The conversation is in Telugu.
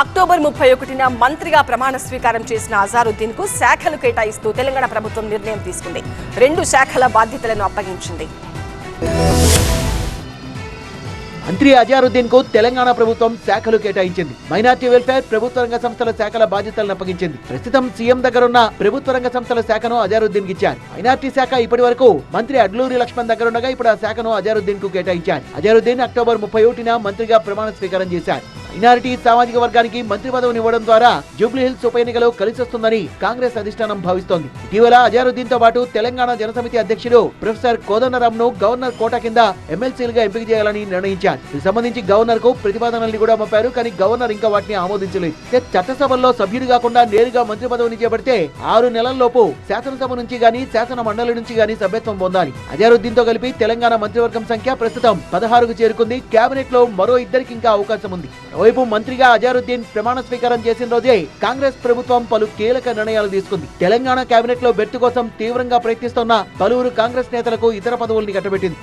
అక్టోబర్ ముప్పై ఒకటిన మంత్రిగా ప్రమాణ స్వీకారం చేసిన అజారుద్దీన్కు శాఖలు కేటాయిస్తూ తెలంగాణ ప్రభుత్వం నిర్ణయం తీసుకుంది. రెండు శాఖల బాధ్యతలను అప్పగించింది. మంత్రి అజారుద్దీన్కు తెలంగాణ ప్రభుత్వం శాఖలు కేటాయించింది. మైనార్టీ వెల్ఫేర్ ప్రభుత్వ రంగ సంస్థల శాఖల బాధ్యతలను అప్పగించింది. ప్రస్తుతం సీఎం దగ్గరున్న ప్రభుత్వ రంగ సంస్థల శాఖను అజారుద్దీన్కి ఇచ్చారు. మైనార్టీ శాఖ ఇప్పటి వరకు మంత్రి అడ్లూరి లక్ష్మణ్ దగ్గరుండగా ఇప్పుడు ఆ శాఖను అజారుద్దీన్కు కేటాయించారు. అజారుద్దీన్ అక్టోబర్ ముప్పై ఒకటిన మంత్రిగా ప్రమాణ స్వీకారం చేశారు. మైనారిటీ సామాజిక వర్గానికి మంత్రి పదవిని ఇవ్వడం ద్వారా జూబ్లీహిల్స్ ఉప ఎన్నికలో కలిసి వస్తుందని కాంగ్రెస్ అధిష్టానం భావిస్తోంది. ఇటీవల అజారుద్దీన్తో పాటు తెలంగాణ జనసమితి అధ్యక్షుడు ప్రొఫెసర్ కోదండరామ్ను గవర్నర్ కోట కింద ఎమ్మెల్సీలుగా ఎంపిక చేయాలని నిర్ణయించారు. దీనికి సంబంధించి గవర్నర్కు ప్రతిపాదనల్ని కూడా పంపారు కానీ గవర్నర్ ఇంకా వాటిని ఆమోదించలేదు. చట్టసభల్లో సభ్యుడు కాకుండా నేరుగా మంత్రి పదవిని చేపడితే ఆరు నెలల్లోపు శాసనసభ నుంచి గాని శాసన మండలి నుంచి గాని సభ్యత్వం పొందాలి. అజారుద్దీన్తో కలిపి తెలంగాణ మంత్రివర్గం సంఖ్య ప్రస్తుతం పదహారుకు చేరుకుంది. కేబినెట్లో మరో ఇద్దరికి ఇంకా అవకాశం ఉంది. మరోవైపు మంత్రిగా అజారుద్దీన్ ప్రమాణ స్వీకారం చేసిన రోజే కాంగ్రెస్ ప్రభుత్వం పలు కీలక నిర్ణయాలు తీసుకుంది. తెలంగాణ కేబినెట్లో బెర్త్ కోసం తీవ్రంగా ప్రయత్నిస్తున్న పలువురు కాంగ్రెస్ నేతలకు ఇతర పదవుల్ని కట్టబెట్టింది.